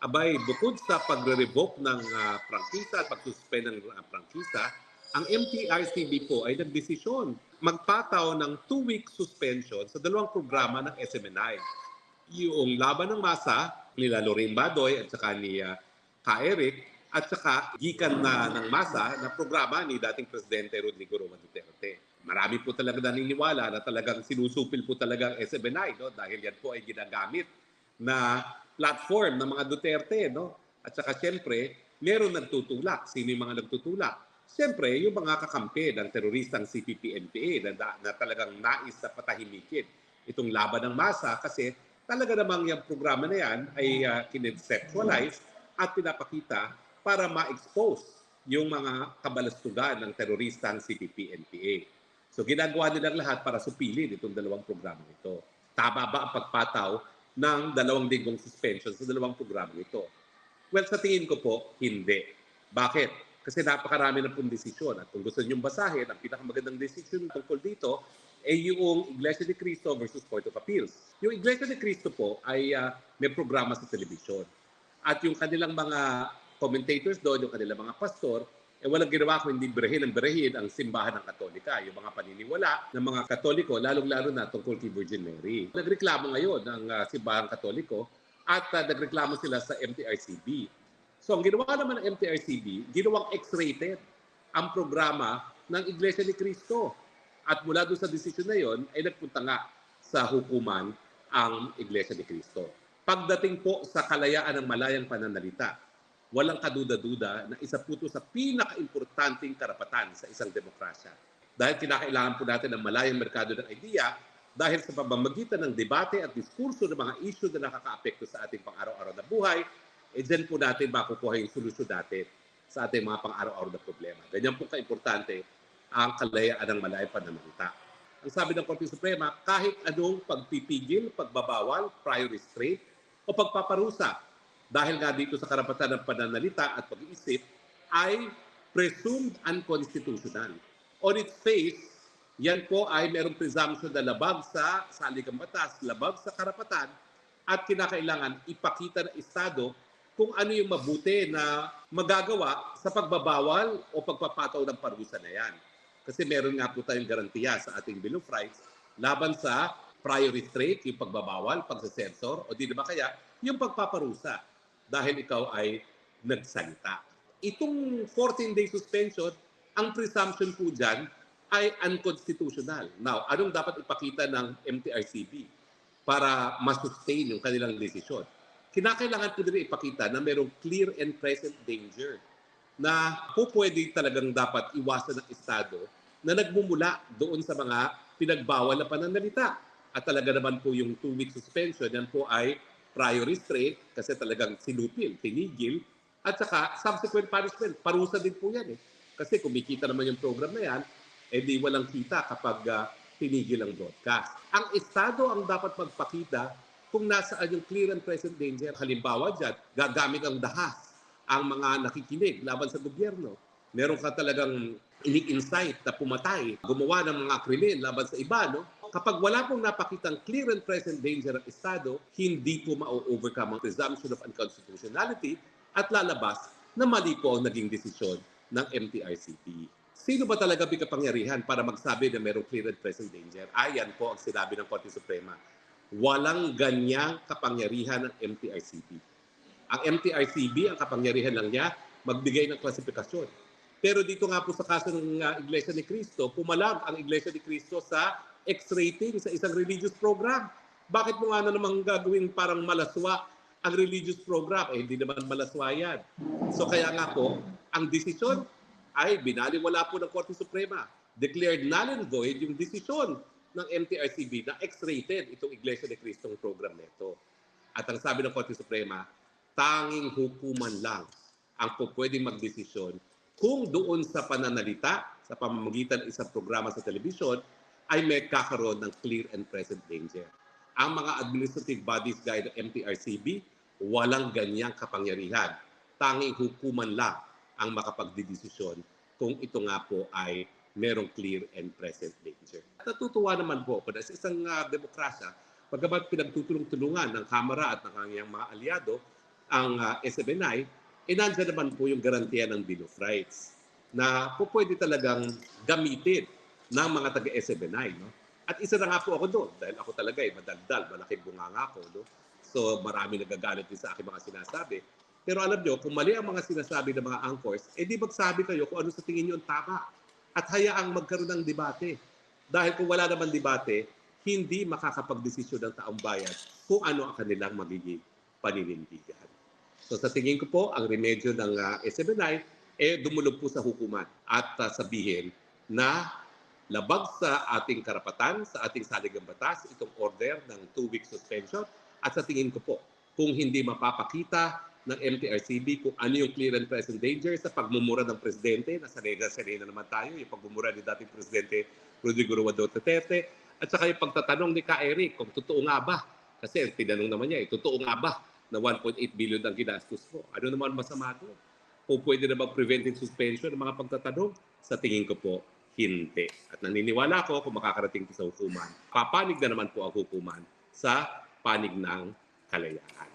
abay, bukod sa pagre-revoke ng uh, prangkisa at pagsuspend ng uh, prangkisa, ang MTRCB po ay nagdesisyon magpataw ng two-week suspension sa dalawang programa ng SMNI. Yung laban ng masa nila Lorraine Badoy at saka ni uh, Ka Eric at saka gikan na ng masa na programa ni dating Presidente Rodrigo Roman Duterte. Marami po talaga naniniwala na talagang sinusupil po talaga ang SMNI no? dahil yan po ay ginagamit na platform ng mga Duterte. No? At saka siyempre, meron nagtutulak. Sino yung mga nagtutulak? Siyempre, yung mga kakampi ng teroristang CPP-NPA na, na talagang nais na patahimikin itong laban ng masa kasi talaga namang yung programa na yan ay uh, kinonceptualize at pinapakita para ma-expose yung mga kabalastugan ng teroristang CPP-NPA. So ginagawa nilang lahat para supilin itong dalawang programa ito. Tama ba ang pagpataw ng dalawang linggong suspension sa dalawang programa ito? Well, sa tingin ko po, hindi. Bakit? Kasi napakarami na pong desisyon. At kung gusto niyong basahin, ang pinakamagandang desisyon tungkol dito ay yung Iglesia de Cristo versus Court of Appeals. Yung Iglesia de Cristo po ay uh, may programa sa telebisyon. At yung kanilang mga commentators doon, yung kanilang mga pastor, eh walang ginawa kung hindi berehin ang berehin ang simbahan ng Katolika, yung mga paniniwala ng mga Katoliko, lalong-lalo na tungkol kay Virgin Mary. Nagreklamo ngayon ng uh, simbahan Katoliko at uh, nagreklamo sila sa MTRCB. So ang ginawa naman ng MTRCB, ginawang X-rated ang programa ng Iglesia ni Cristo. At mula doon sa desisyon na yon ay nagpunta nga sa hukuman ang Iglesia ni Cristo. Pagdating po sa kalayaan ng malayang pananalita, walang kaduda-duda na isa po ito sa pinaka-importanting karapatan sa isang demokrasya. Dahil kinakailangan po natin ng malayang merkado ng idea dahil sa pamamagitan ng debate at diskurso ng mga issue na nakakaapekto sa ating pang-araw-araw na buhay, eh dyan po natin makukuha yung solusyon natin sa ating mga pang-araw-araw na problema. Ganyan po ka-importante ang kalayaan ng malayang pananalita. Ang sabi ng Korte Suprema, kahit anong pagpipigil, pagbabawal, prior restraint, o pagpaparusa dahil nga dito sa karapatan ng pananalita at pag-iisip ay presumed unconstitutional. On its face, yan po ay merong presumption na labag sa saligang batas, labag sa karapatan at kinakailangan ipakita ng Estado kung ano yung mabuti na magagawa sa pagbabawal o pagpapataw ng parusa na yan. Kasi meron nga po tayong garantiya sa ating Bill of Rights laban sa prior restraint, yung pagbabawal, pagsasensor, o di ba kaya yung pagpaparusa dahil ikaw ay nagsalita. Itong 14-day suspension, ang presumption po dyan ay unconstitutional. Now, anong dapat ipakita ng MTRCB para masustain yung kanilang desisyon? Kinakailangan po din ipakita na mayroong clear and present danger na po pwede talagang dapat iwasan ng Estado na nagmumula doon sa mga pinagbawal na pananalita. At talaga naman po yung two-week suspension, yan po ay prior restraint kasi talagang sinupil, tinigil, at saka subsequent punishment. Parusa din po yan eh. Kasi kumikita naman yung program na yan, eh di walang kita kapag uh, tinigil ang broadcast. Ang Estado ang dapat magpakita kung nasaan yung clear and present danger. Halimbawa dyan, gagamit ang dahas ang mga nakikinig laban sa gobyerno. Meron ka talagang ini-incite na pumatay, gumawa ng mga krimen laban sa iba, no? Kapag wala pong napakitang clear and present danger ng Estado, hindi po ma-overcome ang presumption of unconstitutionality at lalabas na mali po ang naging desisyon ng MTRCP. Sino ba talaga may para magsabi na mayroong clear and present danger? Ayan po ang sinabi ng Korte Suprema. Walang ganyang kapangyarihan ng MTRCP. Ang MTRCB, ang kapangyarihan lang niya, magbigay ng klasifikasyon. Pero dito nga po sa kaso ng uh, Iglesia ni Cristo, pumalag ang Iglesia ni Cristo sa X-rating sa isang religious program. Bakit mo nga na namang gagawin parang malaswa ang religious program? Eh, hindi naman malaswa yan. So kaya nga po, ang desisyon ay binaliwala po ng Korte Suprema. Declared null and void yung desisyon ng MTRCB na X-rated itong Iglesia de Cristong program nito. At ang sabi ng Korte Suprema, tanging hukuman lang ang pwedeng magdesisyon kung doon sa pananalita sa pamamagitan ng isang programa sa telebisyon ay may kakaroon ng clear and present danger. Ang mga administrative bodies gaya ng MTRCB, walang ganyang kapangyarihan. Tanging hukuman lang ang makapagdidesisyon kung ito nga po ay merong clear and present danger. Natutuwa naman po ako na sa isang uh, demokrasya, pagkabat pinagtutulong-tulungan ng Kamara at ng kanyang mga aliado, ang uh, SMNI, eh naman po yung garantiya ng Bill of Rights na po pwede talagang gamitin ng mga taga-SMNI. No? At isa na nga po ako doon dahil ako talaga eh, madaldal, malaking bunganga ako. No? So marami nagagalit din sa aking mga sinasabi. Pero alam nyo, kung mali ang mga sinasabi ng mga anchors, eh di magsabi kayo kung ano sa tingin nyo ang tama. At hayaang magkaroon ng debate. Dahil kung wala naman debate, hindi makakapagdesisyon ng taong bayan kung ano ang kanilang magiging paninindigan. So sa tingin ko po, ang remedyo ng uh, SMNI, eh dumulog po sa hukuman at uh, sabihin na labag sa ating karapatan, sa ating saligang batas, itong order ng two-week suspension. At sa tingin ko po, kung hindi mapapakita ng MTRCB kung ano yung clear and present danger sa pagmumura ng presidente, nasa na sanay na naman tayo, yung pagmumura ni dating presidente Rodrigo Ruado Duterte, at saka yung pagtatanong ni Ka kung totoo nga ba, kasi tinanong naman niya, eh, totoo nga ba na 1.8 billion ang ginastos mo? Ano naman masama doon? Kung pwede na mag-preventive suspension ng mga pagtatanong, sa tingin ko po, hindi. At naniniwala ko kung makakarating ito sa hukuman, papanig na naman po ang hukuman sa panig ng kalayaan.